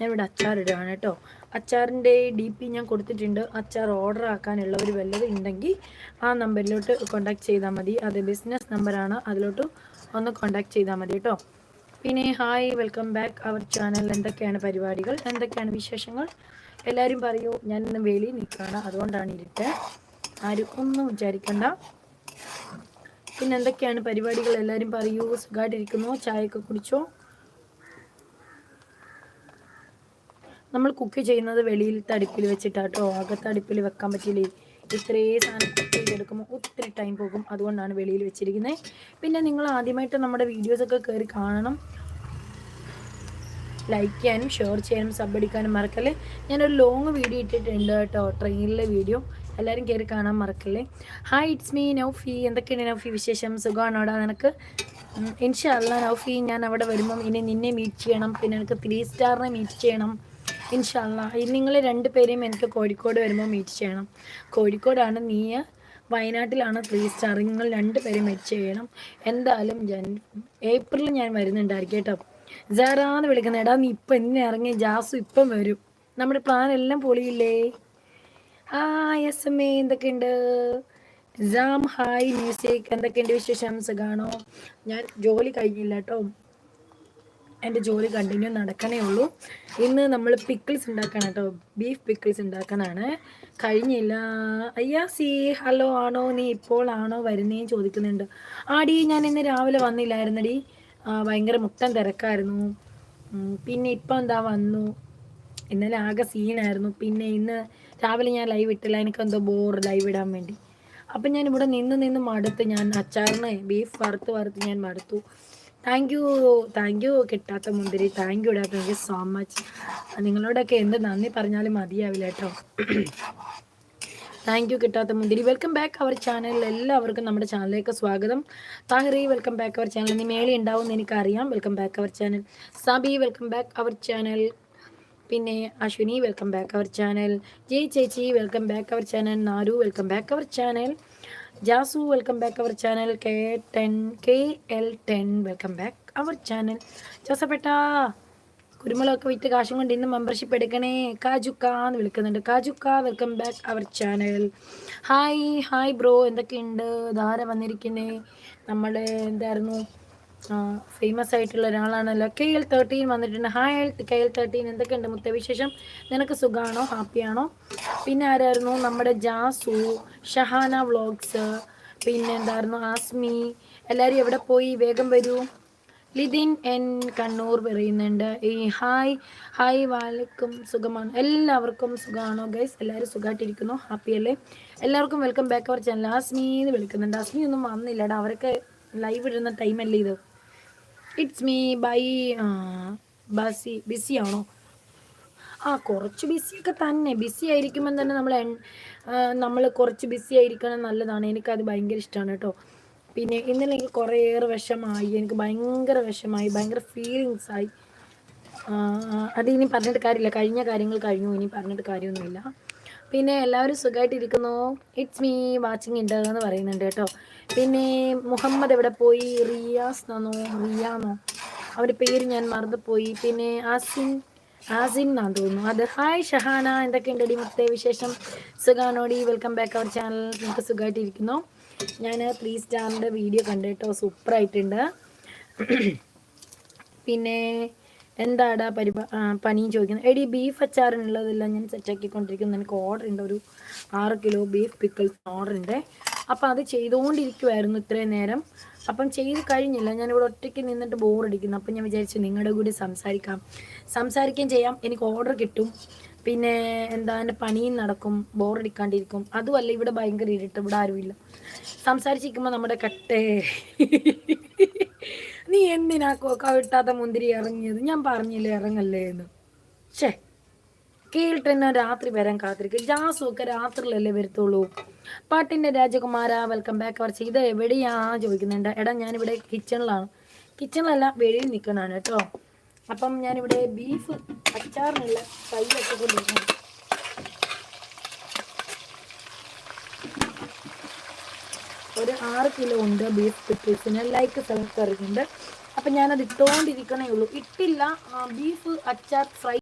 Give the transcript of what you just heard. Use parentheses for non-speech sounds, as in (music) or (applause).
ഞാൻ ഇവിടെ അച്ചാർ ഇടുകയാണ് കേട്ടോ. അച്ചാറിന്റെ ഡി പി ഞാൻ കൊടുത്തിട്ടുണ്ട്. അച്ചാർ ഓർഡർ ആക്കാനുള്ളവർ വല്ലതും ഉണ്ടെങ്കിൽ ആ നമ്പറിലോട്ട് കോണ്ടാക്ട് ചെയ്താൽ മതി. അത് ബിസിനസ് നമ്പറാണ് അതിലോട്ട് ഒന്ന് കോണ്ടാക്ട് ചെയ്താൽ മതി കേട്ടോ. പിന്നെ hi welcome back our channel എന്തൊക്കെയാണ് പരിപാടികൾ? എന്തൊക്കെയാണ് വിശേഷങ്ങൾ? എല്ലാവരും പറയൂ. ഞാൻ ഇന്ന് വെളിയിൽ നിൽക്കുകയാണ്. അതുകൊണ്ടാണ് ഇരുട്ട്. ആരും ഒന്നും വിചാരിക്കണ്ട. പിന്നെ എന്തൊക്കെയാണ് പരിപാടികൾ? എല്ലാവരും പറയൂ. സുഖമായിട്ടിരിക്കുന്നു. ചായയൊക്കെ കുടിച്ചോ? നമ്മൾ കുക്ക് ചെയ്യുന്നത് വെളിയിലത്തെ അടുപ്പിൽ വെച്ചിട്ടാട്ടോ അകത്തെ അടുപ്പിൽ വെക്കാൻ പറ്റില്ലേ ഇത്രയും സാധനം കുക്ക് ചെയ്തെടുക്കുമ്പോൾ ഒത്തിരി ടൈം പോകും. അതുകൊണ്ടാണ് വെളിയിൽ വെച്ചിരിക്കുന്നത് പിന്നെ നിങ്ങൾ ആദ്യമായിട്ട് നമ്മുടെ വീഡിയോസൊക്കെ കയറി കാണണം. ലൈക്ക് ചെയ്യാനും ഷെയർ ചെയ്യാനും സബ് അടിക്കാനും മറക്കല്ലേ? ഞാനൊരു ലോങ് വീഡിയോ ഇട്ടിട്ടുണ്ട് കേട്ടോ. ട്രെയിനിലെ വീഡിയോ എല്ലാവരും കയറി കാണാൻ മറക്കല്ലേ? Hi it's me Naufi. എന്തൊക്കെയാണ് നൗഫി വിശേഷം? സുഖമാണോടാ നിനക്ക്? ഇൻഷല്ല നൗഫി ഞാൻ അവിടെ വരുമ്പം ഇനി നിന്നെ മീറ്റ് ചെയ്യണം. പിന്നെ എനിക്ക് ത്രീ സ്റ്റാറിനെ മീറ്റ് ചെയ്യണം. ഇൻഷല്ല നിങ്ങൾ രണ്ടുപേരെയും എനിക്ക് കോഴിക്കോട് വരുമ്പോൾ മീറ്റ് ചെയ്യണം. കോഴിക്കോടാണ് നീ വയനാട്ടിലാണ് ത്രീ സ്റ്റാർ നിങ്ങൾ രണ്ടുപേരും മീറ്റ് ചെയ്യണം. എന്തായാലും ഞാൻ ഏപ്രിലിൽ ഞാൻ വരുന്നുണ്ടായിരിക്കും കേട്ടോ. ജാറാന്ന് വിളിക്കുന്ന. എടാ നീ ഇപ്പം എന്നെ ഇറങ്ങി ജാസു ഇപ്പം വരും. നമ്മുടെ പ്ലാൻ എല്ലാം പൊളിയില്ലേ? ആ എസ് എം എ എന്തൊക്കെയുണ്ട്? ജാം ഹായ് മ്യൂസിക് എന്തൊക്കെയുണ്ട് വിശേഷം? സുഖാണോ? ഞാൻ ജോലി കഴിഞ്ഞില്ല കേട്ടോ. എന്റെ ജോലി കണ്ടിന്യൂ നടക്കണേ ഉള്ളൂ. ഇന്ന് നമ്മൾ പിക്കിൾസ് ഉണ്ടാക്കണം കേട്ടോ. ബീഫ് പിക്കിൾസ് ഉണ്ടാക്കാനാണ്. കഴിഞ്ഞില്ല അയ്യാ സി ഹലോ ആണോ നീ ഇപ്പോൾ ആണോ വരുന്നേ ചോദിക്കുന്നുണ്ട്. ആടി ഞാൻ ഇന്ന് രാവിലെ വന്നില്ലായിരുന്നടി. ഭയങ്കര മുട്ടൻ തിരക്കായിരുന്നു. പിന്നെ ഇപ്പം എന്താ വന്നു? ഇന്നലെ ആകെ സീനായിരുന്നു പിന്നെ ഇന്ന് രാവിലെ ഞാൻ ലൈവ് ഇട്ടില്ല. എനിക്ക് എന്തോ ബോർ ലൈവ് ഇടാൻ വേണ്ടി. അപ്പം ഞാൻ ഇവിടെ നിന്ന് നിന്ന് മടുത്ത് ഞാൻ അച്ചാറിന് ബീഫ് വറുത്ത് വറുത്ത് ഞാൻ മടുത്തു. താങ്ക് യു താങ്ക് യു കിട്ടാത്ത മുന്തിരി. താങ്ക് യു ഡാ താങ്ക് യു സോ മച്ച് നിങ്ങളോടൊക്കെ എന്ത് നന്ദി പറഞ്ഞാലും മതിയാവില്ല കേട്ടോ. താങ്ക് യു കിട്ടാത്ത മുന്തിരി. വെൽക്കം ബാക്ക് അവർ ചാനലിൽ എല്ലാവർക്കും നമ്മുടെ ചാനലിലേക്ക് സ്വാഗതം. Tahiri welcome back our channel നീ മേളി ഉണ്ടാവും എനിക്കറിയാം. Welcome back our channel Sabi welcome back our channel പിന്നെ Ashwini welcome back our channel Jai ചേച്ചി welcome back our channel Naru welcome back our channel Jasu welcome back our channel K ten K L ten welcome back our channel ജോസഫേട്ട കുരുമുളകൊക്കെ വിറ്റ് കാശും കൊണ്ട് ഇന്ന് membership എടുക്കണേ. കാജുക്ക എന്ന് വിളിക്കുന്നുണ്ട്. കാജുക്ക welcome back our channel hi hi bro എന്തൊക്കെയുണ്ട്? ധാര വന്നിരിക്കുന്നേ? നമ്മുടെ എന്തായിരുന്നു? ഫേമസ് ആയിട്ടുള്ള ഒരാളാണല്ലോ. കെ എൽ തേർട്ടീൻ വന്നിട്ടുണ്ട്. ഹായ് കെ എൽ തേർട്ടീൻ എന്തൊക്കെയുണ്ട് മുത്തവിശേഷം നിനക്ക് സുഖമാണോ ഹാപ്പിയാണോ പിന്നെ ആരായിരുന്നു? നമ്മുടെ ജാസു ഷഹാന വ്ളോഗ്സ് പിന്നെ എന്തായിരുന്നു? ആസ്മി. എല്ലാവരും എവിടെ പോയി? വേഗം വരൂ. ലിതിൻ എൻ കണ്ണൂർ പറയുന്നുണ്ട്. ഈ ഹായ് ഹായ് വാലക്കും സുഖമാണ്. എല്ലാവർക്കും സുഖമാണോ ഗൈസ് എല്ലാവരും സുഖമായിട്ടിരിക്കുന്നു ഹാപ്പി അല്ലേ? എല്ലാവർക്കും welcome back our channel Asmi എന്ന് വിളിക്കുന്നുണ്ട്. ആസ്മി ഒന്നും വന്നില്ലടാ. അവരൊക്കെ ലൈവ് ഇടുന്ന ടൈമല്ലേ ഇത്? It's me bye busy busy ആണോ ആ കുറച്ച് ബിസിയൊക്കെ തന്നെ. ബിസി ആയിരിക്കുമ്പം തന്നെ നമ്മൾ നമ്മൾ കുറച്ച് ബിസി ആയിരിക്കണം നല്ലതാണ്. എനിക്കത് ഭയങ്കര ഇഷ്ടമാണ് കേട്ടോ. പിന്നെ ഇന്നലെ എനിക്ക് കുറേയേറെ വിഷമായി. എനിക്ക് ഭയങ്കര വിഷമായി. ഭയങ്കര ഫീലിങ്സ് ആയി. അത് ഇനി പറഞ്ഞിട്ട് കാര്യമില്ല. കഴിഞ്ഞ കാര്യങ്ങൾ കഴിഞ്ഞു. ഇനി പറഞ്ഞിട്ട് കാര്യമൊന്നുമില്ല. പിന്നെ എല്ലാവരും സുഖമായിട്ടിരിക്കുന്നു ഇറ്റ്സ് മീ വാച്ചിങ് ഉണ്ട് എന്ന് പറയുന്നുണ്ട് കേട്ടോ. പിന്നെ മുഹമ്മദ് എവിടെ പോയി? റിയാസ് എന്നോ റിയാന്നോ? അവന്റെ പേര് ഞാൻ മറന്നുപോയി. പിന്നെ ആസിൻ ആസിൻ എന്നാണ് തോന്നുന്നു. അത് ഹായ് ഷഹാന എന്തൊക്കെയുണ്ട് മുത്തേ വിശേഷം? സുഖാനോടി വെൽക്കം ബാക്ക് അവർ ചാനൽ നിങ്ങൾക്ക് സുഖമായിട്ടിരിക്കുന്നു ഞാൻ ത്രീ സ്റ്റാറിന്റെ വീഡിയോ കണ്ടു കേട്ടോ. സൂപ്പറായിട്ടുണ്ട് (clears throat) പിന്നെ എന്താടാ പരിപാ പനി ചോദിക്കുന്നത്? എടി ബീഫ് അച്ചാറിനുള്ളതെല്ലാം ഞാൻ സെറ്റ് സെറ്റാക്കിക്കൊണ്ടിരിക്കുന്നു എനിക്ക് ഓർഡർ ഉണ്ട്. ഒരു ആറ് കിലോ ബീഫ് പിക്കിൾസ് ഓർഡർ ഉണ്ട്. അപ്പം അത് ചെയ്തുകൊണ്ടിരിക്കുമായിരുന്നു ഇത്രയും നേരം. അപ്പം ചെയ്ത് കഴിഞ്ഞില്ല. ഞാനിവിടെ ഒറ്റയ്ക്ക് നിന്നിട്ട് ബോറടിക്കുന്നു അപ്പം ഞാൻ വിചാരിച്ചു നിങ്ങളുടെ കൂടി സംസാരിക്കാം. സംസാരിക്കുകയും ചെയ്യാം. എനിക്ക് ഓർഡർ കിട്ടും. പിന്നെ എന്താ എന്റെ പണിയും നടക്കും. ബോറടിക്കാണ്ടിരിക്കും അതുമല്ല ഇവിടെ ഭയങ്കര ഇരുട്ട് ഇവിടെ ആരുമില്ല. സംസാരിച്ചിരിക്കുമ്പോൾ നമ്മുടെ കട്ടേ. നീ എന്തിനാ കൊക്ക വിട്ടാത്ത മുന്തിരി ഇറങ്ങിയത്? ഞാൻ പറഞ്ഞില്ലേ ഇറങ്ങല്ലേ എന്ന്. ഷേ കേൾട്ടെന്നെ രാത്രി വരാൻ കാത്തിരിക്കും. ജാസും ഒക്കെ രാത്രിയിലല്ലേ വരത്തുള്ളൂ. പാട്ടിന്റെ രാജകുമാര വെൽക്കം ബാക്ക് അവർ ചെയ്ത് എവിടെയാ ചോദിക്കുന്നുണ്ട്. എടാ ഞാനിവിടെ കിച്ചണിലാണ് കിച്ചണിലല്ല വെളിയിൽ നിൽക്കണാണ് കേട്ടോ. അപ്പം ഞാനിവിടെ ബീഫ് അച്ചാറിനുള്ള കൈയൊക്കെ കൊണ്ടിരിക്കുന്നു ഒരു ആറ് കിലോ ഉണ്ട് ബീഫ് പിറ്റേഴ്സിന് ലൈക്ക് സെലക്ട് കറിയുണ്ട് അപ്പം ഞാനത് ഇട്ടുകൊണ്ടിരിക്കണേ ഉള്ളൂ. ഇട്ടില്ല ബീഫ് അച്ചാർ ഫ്രൈ